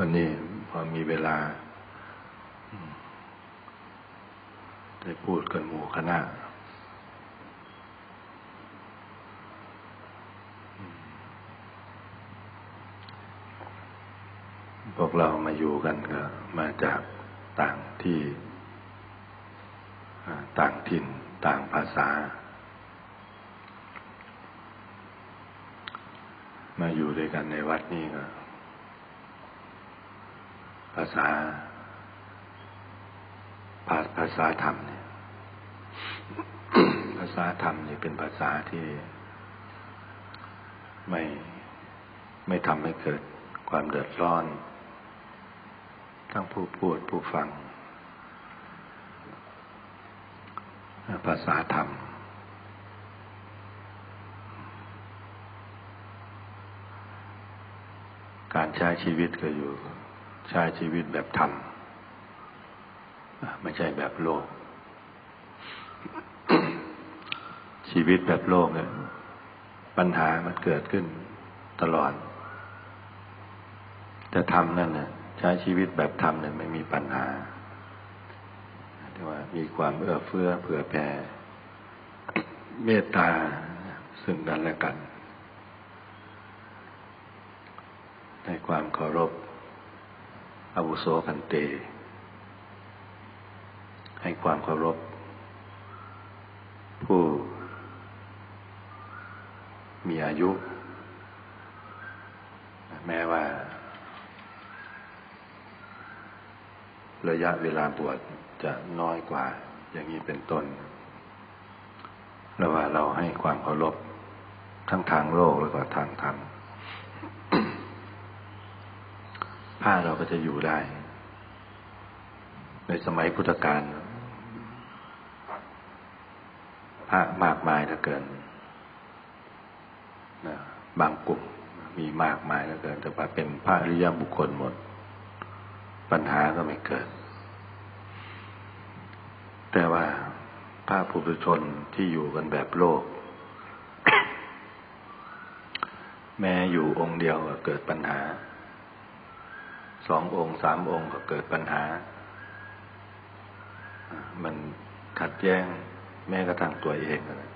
วันนี้พอมีเวลา ได้พูดกันหมู่คณะพวกเรามาอยู่กันก็มาจากต่างที่ ต่างถิ่น ต่างภาษา มาอยู่ด้วยกันในวัดนี้ก็ ภาษา ภาภาษาธรรมเนี่ย ภาษาธรรมนี่เป็นภาษาที่ไม่ไม่ทำให้เกิดความเดือดร้อน ทั้งผู้พูดผู้ฟัง ภาษาธรรมการใช้ชีวิตก็อยู่ ใช้ชีวิตแบบธรรม ไม่ใช่แบบโลก ชีวิตแบบโลกเนี่ยปัญหามันเกิดขึ้นตลอด แต่ธรรมนั่นเนี่ยใช้ชีวิตแบบธรรมเนี่ยไม่มีปัญหาที่ว่ามีความเอื้อเฟื้อเผื่อแผ่เมตตาซึ่งกันและกันในความเคารพ อาวุโสพันเต ให้ความเคารพ ผู้ มีอายุ แม้ว่า ระยะเวลาบวชจะน้อยกว่า อย่างนี้เป็นต้นแล้วว่าเราให้ความเคารพทั้งทางโลกแล้วก็ทางธรรม ผ้าเราก็จะอยู่ได้ ในสมัยพุทธกาลพระมากมายเหลือเกินนะบางกลุ่มมีมากมายเหลือเกิน แต่ว่าเป็นพระอริยบุคคลหมด ปัญหาก็ไม่เกิด แต่ว่าพระผู้ชนที่อยู่กันแบบโลก แม้อยู่องค์เดียวก็เกิดปัญหา สององค์สามองค์ก็เกิดปัญหา มันขัดแย้งแม้กระทั่งตัวเองเลย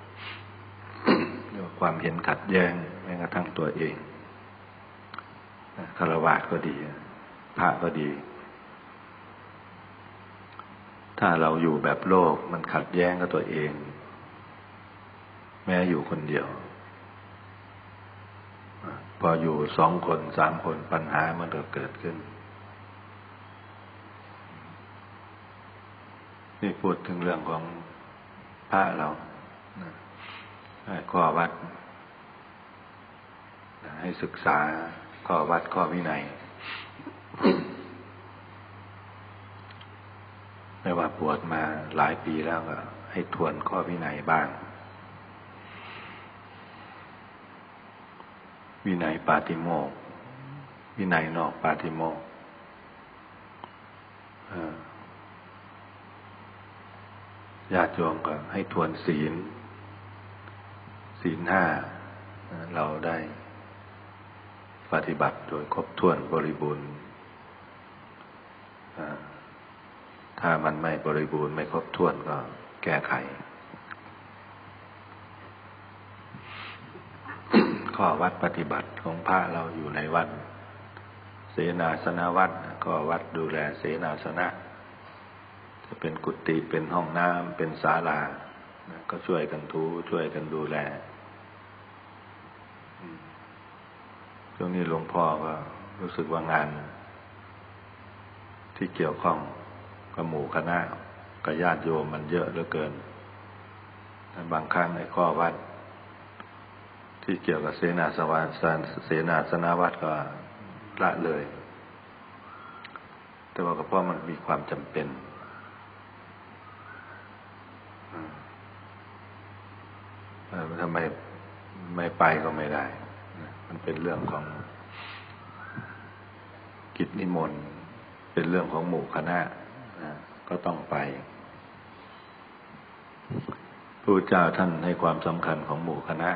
ความเห็นขัดแย้งแม้กระทั่งตัวเองคารวะก็ดี พระก็ดี ถ้าเราอยู่แบบโลกมันขัดแย้งกับตัวเอง แม้อยู่คนเดียว พออยู่สองคนสามคนปัญหามันก็เกิดขึ้น นี่พูดถึงเรื่องของพระเราข้อวัด ให้ศึกษาข้อวัดข้อวินัยไม่ว่าปวดมาหลายปีแล้วก็ให้ทวนข้อวินัยบ้าง วินัยปาติโมกวินัยนอกปาติโมก ญาติโยมก็ให้ทวนศีล ศีลห้าเราได้ปฏิบัติโดยครบถ้วนบริบูรณ์ถ้ามันไม่บริบูรณ์ไม่ครบถ้วนก็แก้ไข ข้อวัดปฏิบัติของพระเราอยู่ในวัด เสนาสนะวัดก็วัดดูแลเสนาสนะจะ เป็นกุฏิเป็นห้องน้ำเป็นศาลาก็ช่วยกันทูช่วยกันดูแลช่วงนี้หลวงพ่อก็รู้สึกว่างาน ที่เกี่ยวข้องกับหมู่คณะกับญาติโยมมันเยอะเหลือเกินบางครั้งในข้อวัด ที่เกี่ยวกับเสนาสวาสเสนาสนาวัดก็ละเลย แต่ว่าก็เพราะมันมีความจำเป็นทำไม ไปก็ไม่ได้ มันเป็นเรื่องของกิจนิมนต์ เป็นเรื่องของหมู่คณะก็ต้องไปพระเจ้าท่านให้ความสำคัญของหมู่คณะ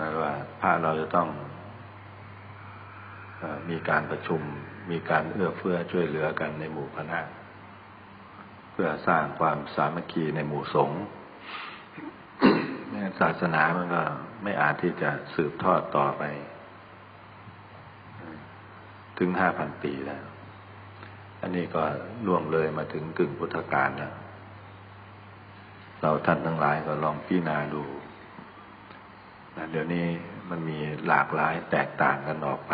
นะว่าพระเราจะต้องมีการประชุม มีการเอื้อเฟื้อช่วยเหลือกันในหมู่คณะ เพื่อสร้างความสามัคคีในหมู่สงฆ์ ศาสนามันก็ไม่อาจที่จะสืบทอดต่อไป ถึงห้าพันปีแล้ว อันนี้ก็ล่วงเลยมาถึงกึ่งพุทธกาลแล้ว เราท่านทั้งหลายก็ลองพิจารณาดูนะเดี๋ยวนี้มันมีหลากหลายแตกต่างกันออกไป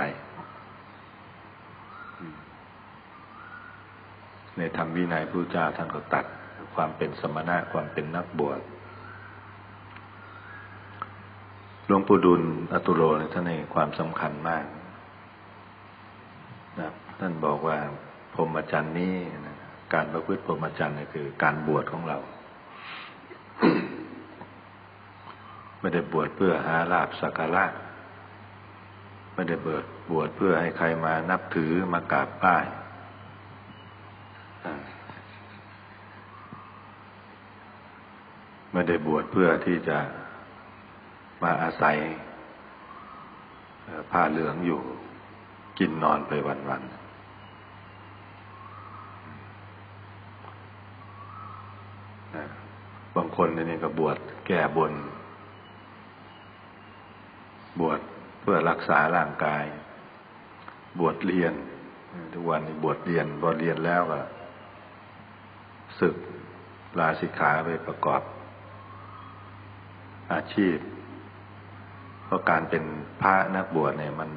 ในธรรมวินัยพระเจ้าท่านก็ตัดความเป็นสมณะความเป็นนักบวช หลวงปู่ดุลอตุโลท่านในความสำคัญมากนะท่านบอกว่าพรหมจรรย์นี้นะการประพฤติพรหมจรรย์นี่คือ การบวชของเรา ไม่ได้บวชเพื่อหาลาบสักการะไม่ได้เบิดบวชเพื่อให้ใครมานับถือมากราบไหว้ไม่ได้บวชเพื่อที่จะ มาอาศัยผ้าเหลืองอยู่กินนอนไปวันๆบางคนนี่ก็บวชแก้บน บวชเพื่อรักษาร่างกาย บวชเรียน ทุกวันนี้บวชเรียนบวชเรียนแล้วก็ศึกลาสิกขาไปประกอบ อาชีพ เพราะการเป็นพระนักบวชเนี่ยมัน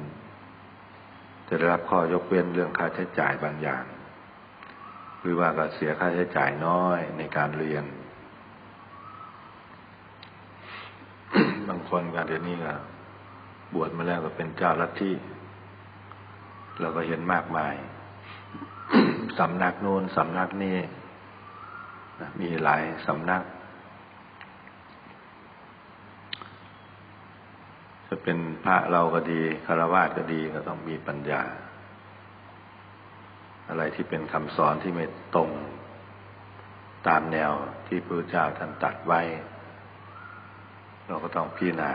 จะได้รับข้อยกเว้นเรื่องค่าใช้จ่ายบางอย่างหรือว่าก็เสียค่าใช้จ่ายน้อยในการเรียน บางคนการเรียนนี่ก็บวชมาแล้วก็เป็นเจ้าลัทธิเราก็เห็นมากมาย สำนักโน้นสำนักนี้มีหลายสำนัก จะ เป็นพระเราก็ดีคารวะก็ดีก็ต้องมีปัญญา อะไรที่เป็นคำสอนที่ไม่ตรงตามแนวที่พระเจ้าท่านตัดไว้ เราก็ต้องพิจารณา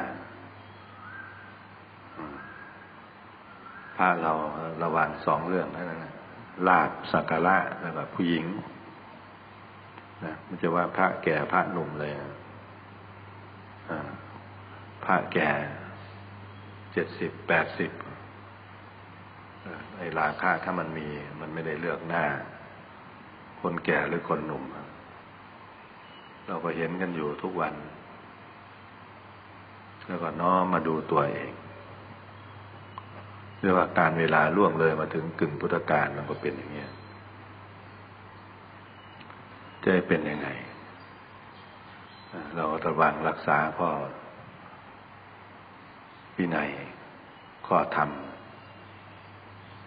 พระเราระวังสองเรื่องนั่นนะลาบสักการะแล้วก็ผู้หญิงนะมันจะว่าพระแก่พระหนุ่มเลยพระแก่ เจ็ดสิบแปดสิบไอ้ราคาถ้ามันมี มันไม่ได้เลือกหน้า คนแก่หรือคนหนุ่ม เราก็เห็นกันอยู่ทุกวัน แล้วก็น้อมมาดูตัวเองเรียกว่าการเวลาล่วงเลยมาถึงกึ่งพุทธกาลมันก็เป็นอย่างนี้จะเป็นยังไง เราระวังรักษาข้อ วินัยข้อธรรม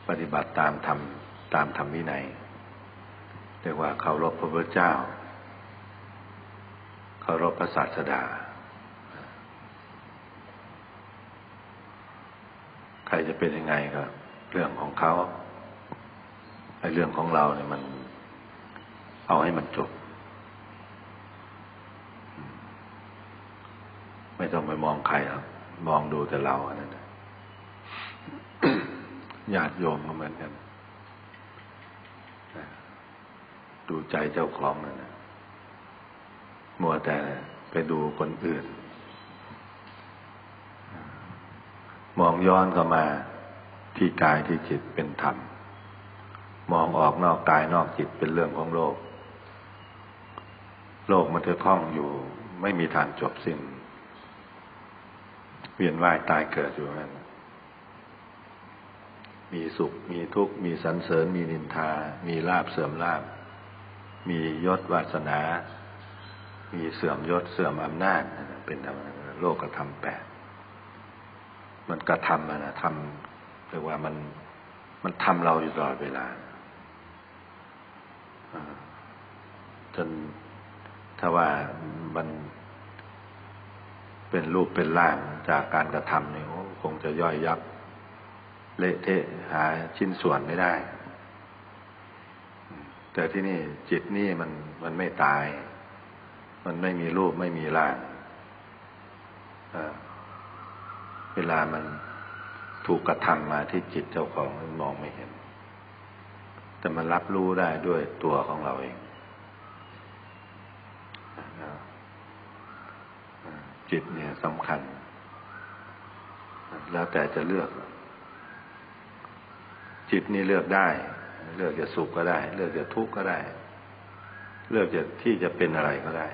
ปฏิบัติตามธรรมตามธรรมวินัยเรียกว่าเคารพพระพุทธเจ้าเคารพพระศาสดา ใครจะเป็นยังไงก็เรื่องของเขาไอ้เรื่องของเราเนี่ยมัน เอาให้มันจบ ไม่ต้องไปมองใครครับ มองดูแต่เราอันนั้นญาติโยมก็เหมือนกัน ดูใจเจ้าของนั่นนะมัวแต่ไปดูคนอื่น มองย้อนเข้ามาที่กายที่จิตเป็นธรรม มองออกนอกกายนอกจิตเป็นเรื่องของโลก โลกมันจะคล้องอยู่ ไม่มีทางจบสิ้น วียนว่ายตายเกิดอยู่นั้น มีสุข มีทุกข์ มีสรรเสริญ มีนินทา มีลาบเสื่อมลาบ มียศวาสนา มีเสื่อมยศเสื่อมอำนาจ เป็นธรรมโลกกระทำแปด มันกระทำนะทำเรียกว่ามันมันทำเราอยู่ตลอดเวลา จนถ้าว่ามัน เป็นรูปเป็นร่างจากการกระทำนี่ยคงจะย่อยยับ เละเทะหาชิ้นส่วนไม่ได้ แต่ที่นี่จิตนี่มันมันไม่ตาย มันไม่มีรูปไม่มีร่างเวลามันถูกกระทำมาที่จิตเจ้าของมองไม่เห็น แต่มันรับรู้ได้ด้วยตัวของเราเอง จิตเนี่ยสำคัญ แล้วแต่จะเลือก จิตนี่เลือกได้ เลือกจะสุขก็ได้ เลือกจะทุกข์ก็ได้ เลือกจะที่จะเป็นอะไรก็ได้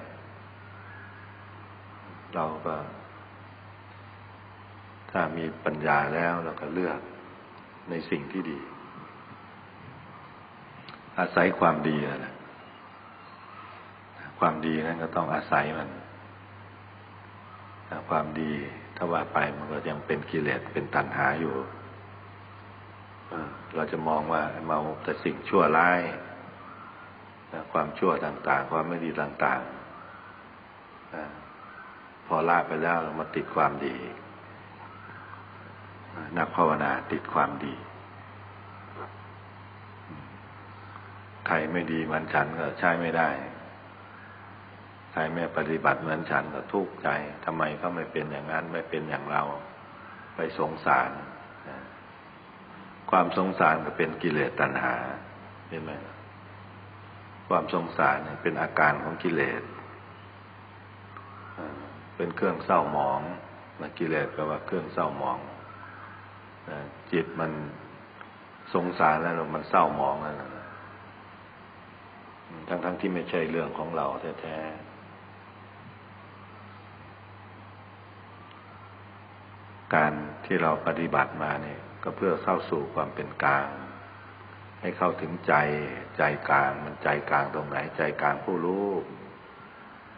เราก็ ถ้ามีปัญญาแล้วเราก็เลือกในสิ่งที่ดี อาศัยความดีนะ ความดีนั้นก็ต้องอาศัยมัน ความดีถ้าว่าไปมันก็ยังเป็นกิเลสเป็นตัณหาอยู่เราจะมองว่าเมาแต่สิ่งชั่วร้ายความชั่วต่าง ๆ ความไม่ดีต่างๆพอละไปแล้วเรามาติดความดี นักภาวนาติดความดี ใครไม่ดีมือนฉันก็ใช้ไม่ได้ รไม่ปฏิบัติเหมือนฉันก็ทุกข์ใจทำไมเขาไม่เป็นอย่างนั้นไม่เป็นอย่างเรา ไปสงสาร ความสงสารก็เป็นกิเลสตัณหาเห็นไหมความสงสารเป็นอาการของกิเลสเป็นเครื่องเศร้าหมองกิเลสก็ว่าเครื่องเศร้าหมองจิตมันสงสารแล้วมันเศร้าหมองแล้วทั้งๆทที่ไม่ใช่เรื่องของเราแท้ๆ การที่เราปฏิบัติมาเนี่ยก็เพื่อเข้าสู่ความเป็นกลาง ให้เข้าถึงใจใจกลางมันใจกลางตรงไหน ใจกลางผู้รู้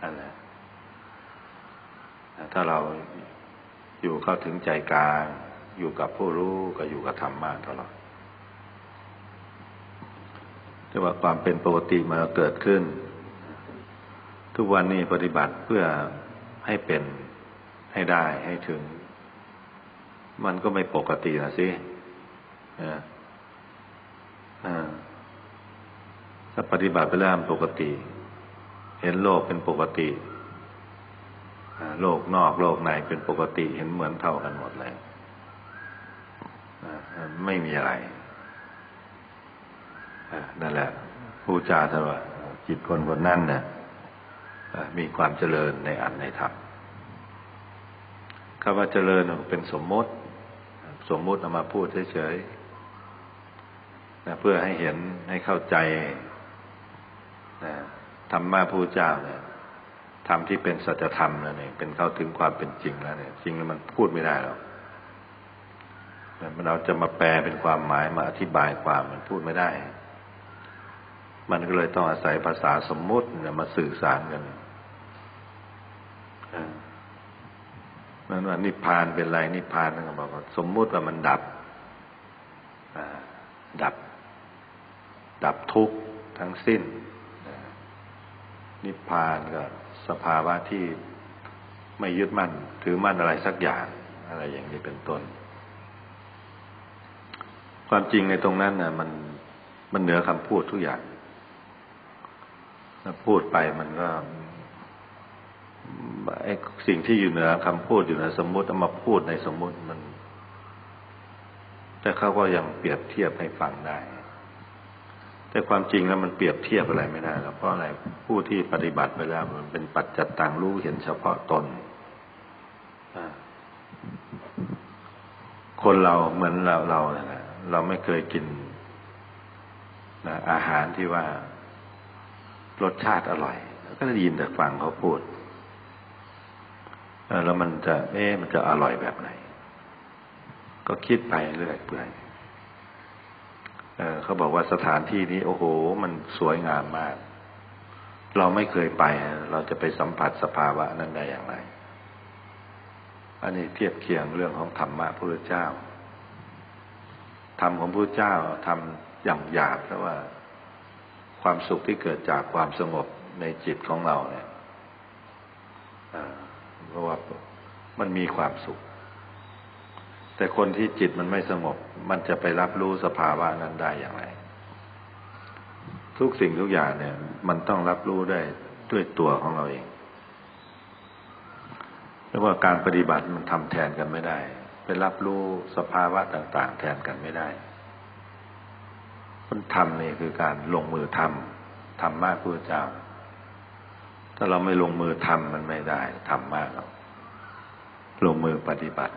นั่นแหละถ้าเราอยู่เข้าถึงใจกลาง อยู่กับผู้รู้ก็อยู่กับธรรมะตลอดแต่ว่าความเป็นปกติมันเกิดขึ้น ทุกวันนี้ปฏิบัติเพื่อให้เป็นให้ได้ให้ถึง มันก็ไม่ปกตินะสิถ้าปฏิบัติไปแล้วปกติ เห็นโลกเป็นปกติโลกนอกโลกในเป็นปกติเห็นเหมือนเท่ากันหมดเลยไม่มีอะไรนั่นแหละ ผู้จาสว่าจิตคนคนนั้นเนี่ยมีความเจริญในอัตในธรรมคำว่าเจริญเป็นสมมติ สมมติเอามาพูดเฉยๆเพื่อให้เห็นให้เข้าใจธรรมะผู้เจ้าเนี่ยธรรมที่เป็นสัจธรรมแล้วเนี่ยเป็นเข้าถึงความเป็นจริงแล้วเนี่ยจริงแล้วมันพูดไม่ได้หรอกมันเราจะมาแปลเป็นความหมายมาอธิบายความมันพูดไม่ได้ มันก็เลยต้องอาศัยภาษาสมมุติมาสื่อสารกัน นั่นว่านิพพานเป็นไรนิพพานนั่นก็บอกว่าสมมุติว่ามันดับดับ ดับทุกข์ทั้งสิ้น นิพพานก็สภาวะที่ไม่ยึดมั่น ถือมั่นอะไรสักอย่าง อะไรอย่างนี้เป็นต้น ความจริงในตรงนั้นน่ะ มันมันเหนือคำพูดทุกอย่างพูดไปมันก็ ไอ้สิ่งที่อยู่เหนือคำพูดอยู่เหนือสมมุติเอามาพูดในสมมุติมัน แต่เขาก็ยังเปรียบเทียบให้ฟังได้ แต่ความจริงแล้วมันเปรียบเทียบอะไรไม่ได้แล้วเพราะอะไรผู้ที่ปฏิบัติไปแล้วมันเป็นปัจจัตตังรู้เห็นเฉพาะตนคนเราเหมือนเราเราเนี่ยเราไม่เคยกินนะอาหารที่ว่ารสชาติอร่อย ก็ได้ยินแต่ฟังเขาพูด แล้วมันจะเอ๊ะมันจะอร่อยแบบไหน ก็คิดไปเรื่อยเปื่อยเขาบอกว่าสถานที่นี้โอ้โห มันสวยงามมาก เราไม่เคยไป เราจะไปสัมผัสสภาวะนั้นได้อย่างไร อันนี้เทียบเคียงเรื่องของธรรมะพระเจ้าธรรมของพระเจ้าทำอย่างหยาบแต่ว่า ความสุขที่เกิดจากความสงบในจิตของเราเนี่ย เพราะว่ามันมีความสุข แต่คนที่จิตมันไม่สงบ มันจะไปรับรู้สภาวะนั้นได้อย่างไร ทุกสิ่งทุกอย่างเนี่ย มันต้องรับรู้ได้ด้วยตัวของเราเองแล้วว่าการปฏิบัติมันทำแทนกันไม่ได้ ไปรับรู้สภาวะต่าง ๆ แทนกันไม่ได้คนทำนี่คือการลงมือทำทำมากพระเจ้า ถ้าเราไม่ลงมือทำมันไม่ได้ทำมากเราลงมือปฏิบัติ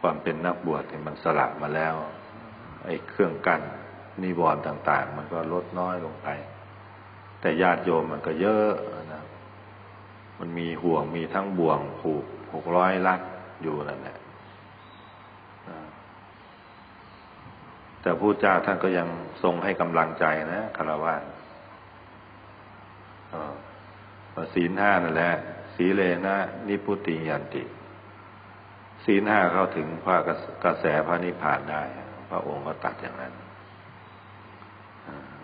ความเป็นนักบวชเนี่ยมันสละมาแล้ว ไอ้เครื่องกั้นนิวรณ์ต่าง ๆ มันก็ลดน้อยลงไป แต่ญาติโยมมันก็เยอะนะมันมีห่วงมีทั้งบ่วงผูกหกร้อยลัดอยู่นั่นแหละแต่ผู้เจ้าท่านก็ยังทรงให้กำลังใจนะคารวะ ศีลห้านั่นแหละสีเลนะนิพุติยันติ ศีลห้าเข้าถึงพระกระแสพระนิพพานได้ พระองค์ก็ตัดอย่างนั้น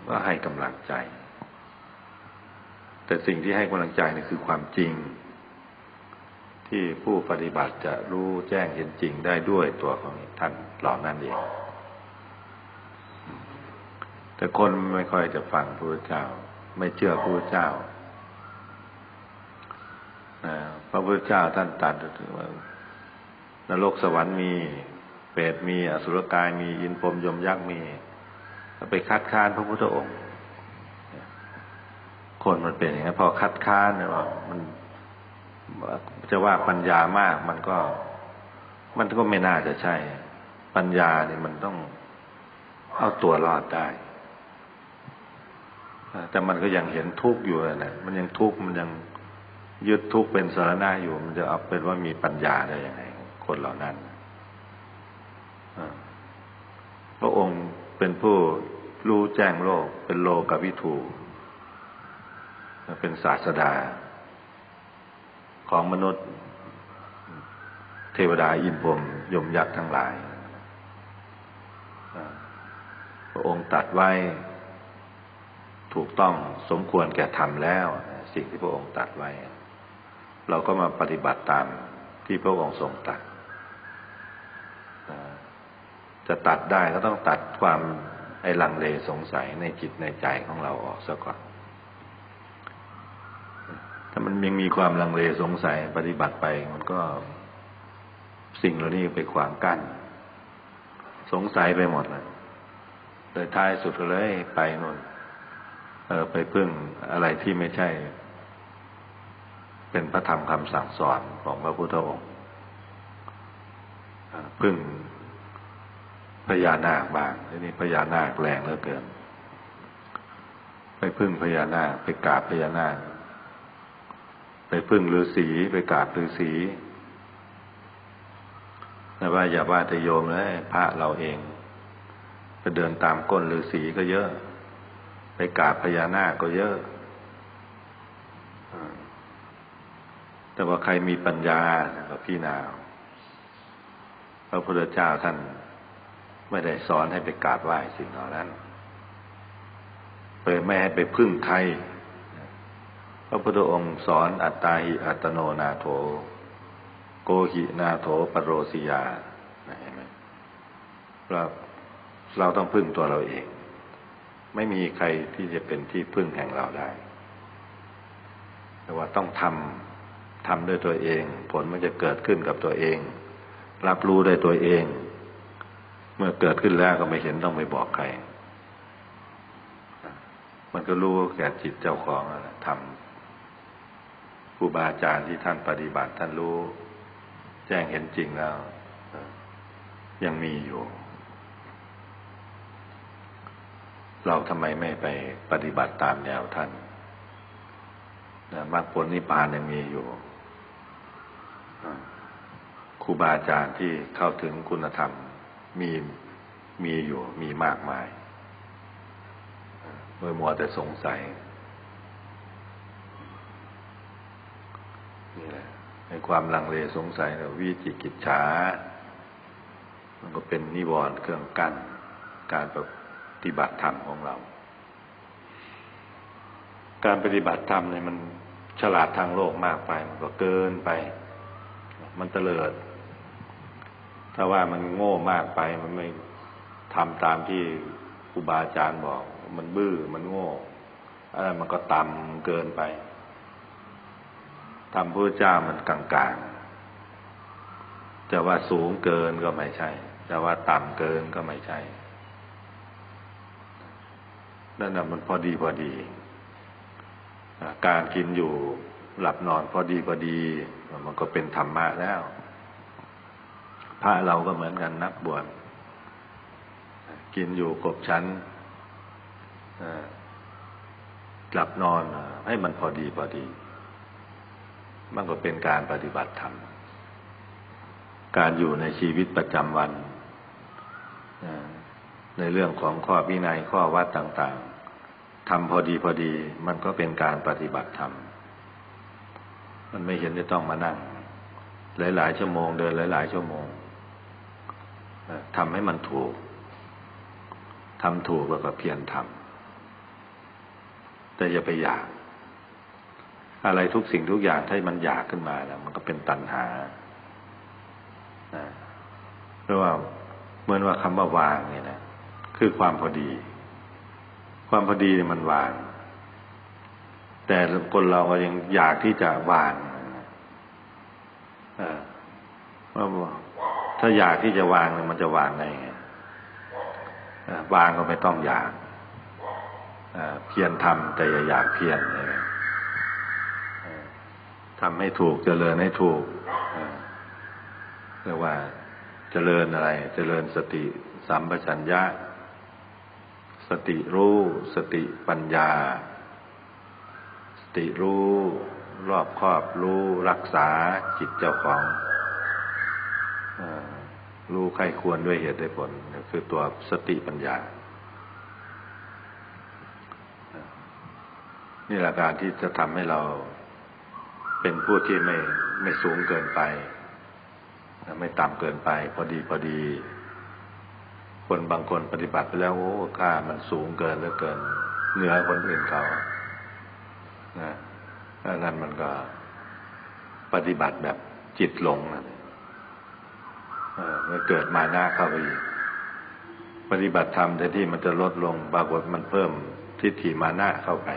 ก็ให้กำลังใจ แต่สิ่งที่ให้กำลังใจนี่คือความจริง ที่ผู้ปฏิบัติจะรู้แจ้งเห็นจริงได้ด้วยตัวของท่านเหล่านั้นเองแต่คนไม่ค่อยจะฟังพระเจ้า ไม่เชื่อพระเจ้าพระพุทธเจ้าท่านตรัสถึงว่านรกสวรรค์มีเปรตมีอสุรกายมีอินพรมยมยักษ์มีไปคัดค้านพระพุทธองค์ คนมันเป็นอย่างนี้พอคัดค้านเนี่ยว่ามันจะว่าปัญญามาก มันก็ มันก็ไม่น่าจะใช่ ปัญญาเนี่ยมันต้องเอาตัวรอดได้ แต่มันก็ยังเห็นทุกข์อยู่นะมันยังทุกข์มันยังยึดทุกข์เป็นสารณะอยู่ มันจะเอาเป็นว่ามีปัญญาได้ยังไง คนเหล่านั้นพระองค์เป็นผู้รู้แจ้งโลก เป็นโลกวิถูเป็นศาสดา ของมนุษย์ เทวดาอินพรมยมยักษ์ทั้งหลายพระองค์ตัดไว้ ถูกต้องสมควรแก่ทำแล้ว สิ่งที่พระองค์ตัดไว้ เราก็มาปฏิบัติตามที่พระองค์ทรงตัดจะตัดได้ก็ต้องตัดความไอ้ลังเลสงสัยในจิตในใจของเราออกซะก่อน ถ้ามันยังมีความลังเลสงสัยปฏิบัติไป มันก็สิ่งเหล่านี้ไปขวางกัน้น สงสัยไปหมดเลยโดยท้ายสุดก็เลยไปนู่น ไปพึ่งอะไรที่ไม่ใช่ เป็นพระธรรมคำสั่งสอนของพระพุทธองค์พึ่งพญานาคบ้างทีนี้พญานาคแรงเหลือเกิน ไปพึ่งพญานาค ไปกราบพญานาค ไปพึ่งฤาษีไปกราบฤาษีแต่ว่าอย่าว่าแต่โยมเลยพระเราเอง ไปเดินตามก้นฤาษีก็เยอะ ไปกราบพญานาคก็เยอะ แต่ว่าใครมีปัญญาก็พี่นาวพระพุทธเจ้าท่านไม่ได้สอนให้ไปกราบไหว้สิ่งเหล่านั้นไปไม่ให้ไปพึ่งใคร พระพุทธองค์สอนอัตตาหิอัตโนนาโถ โกหินาโถปโรสิยาเห็นไหมเราเราต้องพึ่งตัวเราเอง ไม่มีใครที่จะเป็นที่พึ่งแห่งเราได้แต่ว่าต้องทำทำด้วยตัวเอง ผลมันจะเกิดขึ้นกับตัวเอง รับรู้ได้ตัวเอง เมื่อเกิดขึ้นแล้วก็ไม่เห็นต้องไปบอกใคร มันก็รู้แก่จิตเจ้าของนะทำครูบาอาจารย์ที่ท่านปฏิบัติท่านรู้ แจ้งเห็นจริงแล้ว ยังมีอยู่ เราทำไมไม่ไปปฏิบัติตามแนวท่านมรรคผลนิพพานยังมีอยู่ครูบาอาจารย์ที่เข้าถึงคุณธรรมมีมีอยู่มีมากมายเมื่อมัวแต่สงสัยนี่แหละในความลังเลสงสัยเวิจิกิจฉามันก็เป็นนิวรณ์เครื่องกั้นการประ ฏิบัติธรรมของเรา การปฏิบัติธรรมเนี่ยมันฉลาดทางโลกมากไป มันก็เกินไป มันเตลิด ถ้าว่ามันโง่มากไป มันไม่ทำตามที่ครูบาอาจารย์บอก มันบื้อ มันโง่ อะไรมันก็ต่ำเกินไปธรรมพระเจ้ามันกลางๆจะว่าสูงเกินก็ไม่ใช่ จะว่าต่ำเกินก็ไม่ใช่ นั่นน่ะมันพอดีพอดีการกินอยู่หลับนอนพอดีพอดี มันก็เป็นธรรมะแล้ว พระเราก็เหมือนกันนักบวชกินอยู่กบชั้นหลับนอนให้มันพอดีพอดี มันก็เป็นการปฏิบัติธรรม การอยู่ในชีวิตประจำวัน ในเรื่องของข้อวินัยข้อวัดต่างๆทำพอดีพอดีมันก็เป็นการปฏิบัติธรรมมันไม่เห็นจะต้องมานั่ง หลาย ๆ ชั่วโมงเดินหลาย ๆ ชั่วโมงทำให้มันถูกทำถูกแล้วก็เพียรทำแต่อย่าไปอยาก อะไรทุกสิ่งทุกอย่างถ้ามันอยากขึ้นมาแล้วมันก็เป็นตัณหาเพราะว่าเหมือนว่าคำว่าวางเนี่ยนะ คือความพอดี ความพอดีเนี่ยมันวาง แต่คนเราก็ยังอยากที่จะวางว่าถ้าอยากที่จะวางมันจะวางไงวางก็ไม่ต้องอยากเพียรทำแต่อย่าอยากเพียรทำให้ถูกเจริญให้ถูกเรียกว่าเจริญอะไรเจริญสติสัมปชัญญะ สติรู้สติปัญญา สติรู้ รอบครอบรู้รักษาจิตเจ้าของรู้ใครควรด้วยเหตุด้วยผลคือตัวสติปัญญา นี่แหละการที่จะทำให้เราเป็นผู้ที่ไม่ไม่สูงเกินไป ไม่ต่ำเกินไป พอดีพอดี คนบางคนปฏิบัติไปแล้วโอ้ค่ามันสูงเกินเหลือเกิน เหนือคนอื่นเขานะนั่นมันก็ปฏิบัติแบบจิตหลงนะเมื่อเกิดมาหน้าเข้าไปอีกปฏิบัติธรรมแต่ที่มันจะลดลงปรากฏมันเพิ่มทิฏฐิมานะเข้าไป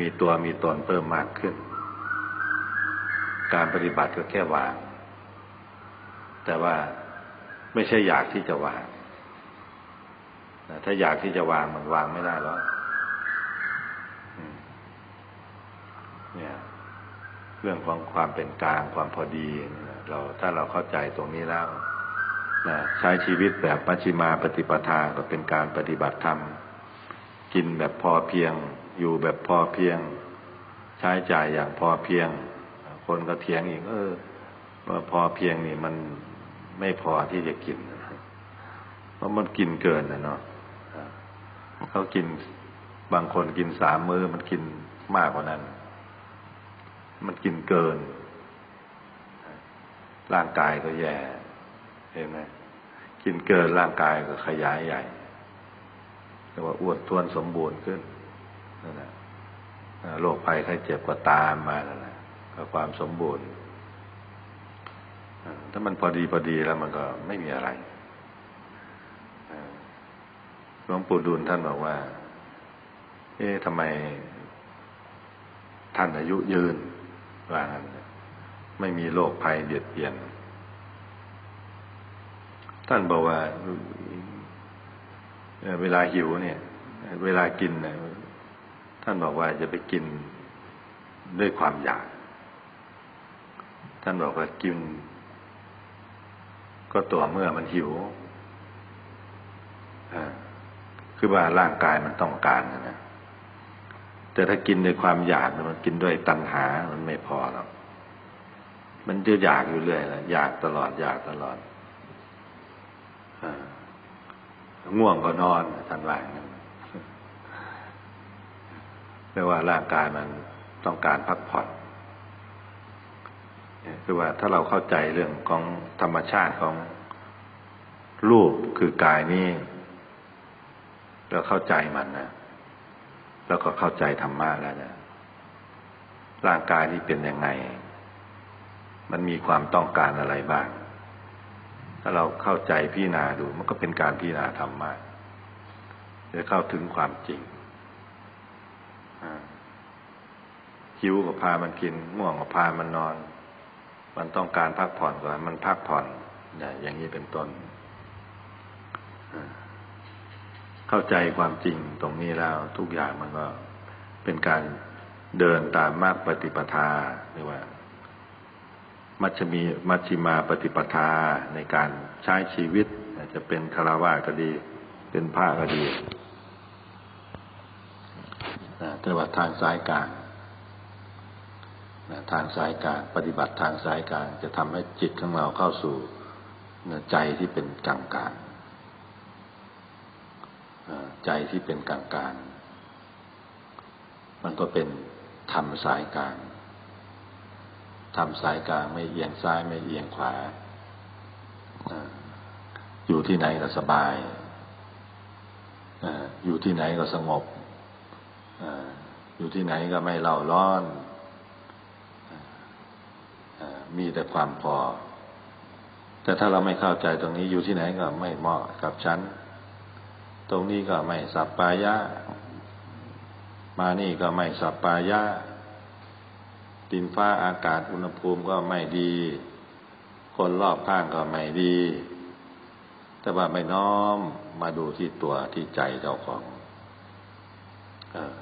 มีตัวมีตนเพิ่มมากขึ้น การปฏิบัติก็แค่วาง แต่ว่า ไม่ใช่อยากที่จะวางถ้าอยากที่จะวางมันวางไม่ได้หรอกเนี่ย เรื่องของความเป็นกลางความพอดีเราถ้าเราเข้าใจตรงนี้แล้วนะใช้ชีวิตแบบมัชฌิมาปฏิปทาก็เป็นการปฏิบัติธรรม กินแบบพอเพียง อยู่แบบพอเพียง ใช้จ่ายอย่างพอเพียง คนก็เถียงอีกเออว่าพอเพียงนี่มัน ไม่พอที่จะกินเพราะมันกินเกินนะเนาะเขากินบางคนกินสามมือ้อมันกินมากกว่านั้น มันกินเกิน ร่างกายก็แย่ เห็นไหมกินเกินร่างกายก็ขยายใหญ่เรียกว่าอ้วนท้วนสมบูรณ์ขึ้นนั่นแหละโรคภัยไข้เจ็บก็ตามมาแล้วนะก็ความสมบูรณ์ ถ้ามันพอดีพอดีแล้วมันก็ไม่มีอะไรหลวงปู่ดูลท่านบอกว่า เอ๊ะทำไมท่านอายุยืนว่างั้นไม่มีโรคภัยเบียดเบียน ท่านบอกว่าเวลาหิวเนี่ย เวลากินเนี่ยท่านบอกว่าจะไปกินด้วยความอยาก ท่านบอกว่ากิน ก็ตัวเมื่อมันหิวคือว่าร่างกายมันต้องการนะแต่ถ้ากินด้วยความอยากมันกินด้วยตัณหา มันไม่พอหรอกมันจะอยากอยู่เรื่อยอยากตลอดอยากตลอดง่วงก็นอนท่านว่าแปลว่าร่างกายมันต้องการพักผ่อน คือว่าถ้าเราเข้าใจเรื่องของธรรมชาติของรูปคือกายนี้เราเข้าใจมันนะแล้วก็เข้าใจธรรมะแล้วนะร่างกายนี้เป็นยังไง มันมีความต้องการอะไรบ้าง ถ้าเราเข้าใจพิจารณาดู มันก็เป็นการพิจารณาธรรมะจะเข้าถึงความจริงหิวก็พามันกินง่วงก็พามันนอน มันต้องการพักผ่อนก็มันพักผ่อนเนี่ยอย่างนี้เป็นต้นเข้าใจความจริงตรงนี้แล้วทุกอย่างมันก็เป็นการเดินตามมรรคปฏิปทาหรือว่ามัชมีมัชิมาปฏิปทาในการใช้ชีวิตจะเป็นคารวะก็ดี เป็นพระก็ดีแต่ว่าทางสายกลาง ทางสายกลางปฏิบัติทางสายกลางจะทำให้จิตของเราเข้าสู่ใจที่เป็นกลางกลางใจที่เป็นกลางกลางมันก็เป็นธรรมสายกลางทำสายกลางไม่เอียงซ้ายไม่เอียงขวา อยู่ที่ไหนก็สบาย อยู่ที่ไหนก็สงบ อยู่ที่ไหนก็ไม่เล่าร้อน มีแต่ความพอ แต่ถ้าเราไม่เข้าใจตรงนี้อยู่ที่ไหนก็ไม่เหมาะกับฉัน ตรงนี้ก็ไม่สับปายะ มานี่ก็ไม่สับปายะดินฟ้าอากาศอุณหภูมิก็ไม่ดี คนรอบข้างก็ไม่ดี แต่ว่าไม่น้อมมาดูที่ตัวที่ใจเจ้าของ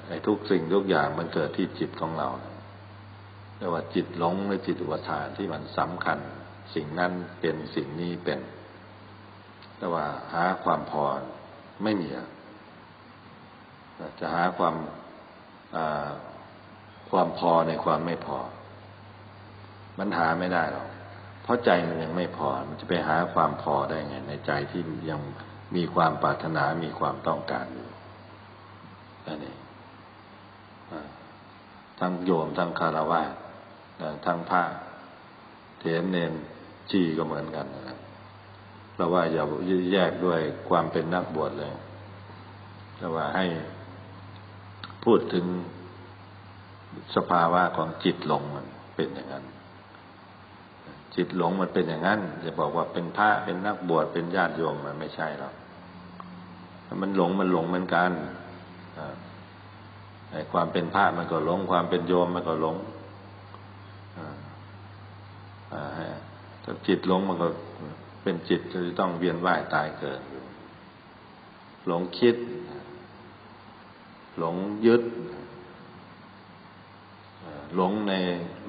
ไอ้ทุกสิ่งทุกอย่างมันเกิดที่จิตของเรา เรียกว่าจิตหลงหรือจิตอุปทานที่มันสำคัญ สิ่งนั้นเป็นสิ่งนี้เป็นแต่ว่าหาความพอไม่มีจะหาความความพอในความไม่พอ มันหาไม่ได้หรอกเพราะใจมันยังไม่พอ มันจะไปหาความพอได้ไง ในใจที่ยังมีความปรารถนามีความต้องการอยู่นั่นเองทั้งโยมทั้งคารวะ ทั้งพระเทนเนนจีก็เหมือนกันนะเราว่าอย่าแยกด้วยความเป็นนักบวชเลยเราว่าให้พูดถึงสภาวะของจิตหลงมันเป็นอย่างนั้น จิตหลงมันเป็นอย่างนั้นจะบอกว่าเป็นพระเป็นนักบวชเป็นญาติโยมมันไม่ใช่หรอกมันหลงมันหลงเหมือนกันความเป็นพระมันก็หลง ความเป็นโยมมันก็หลง ถ้าจิตหลงมันก็เป็นจิตจะต้องเวียนว่ายตายเกิด หลงคิด หลงยึด หลงใน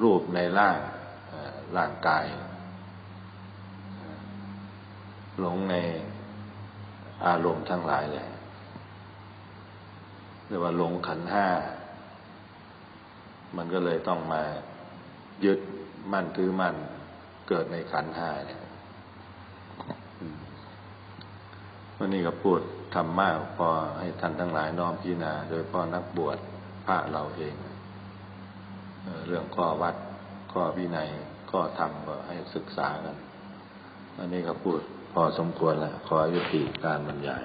รูปในร่างร่างกาย หลงในอารมณ์ทั้งหลายเลยเรียกว่าหลงขันห้า มันก็เลยต้องมายึดมั่นถือมั่น เกิดในขันห้าเนี่ยวันนี้ก็พูดทำมากพอให้ท่านทั้งหลายน้อมพิจารณาโดยพ่อนักบวชพระเราเองเรื่องข้อวัดข้อวินัยข้อธรรมก็ให้ศึกษากันอันนี้ก็พูดพอสมควรแล้วขอยุติการบรรยาย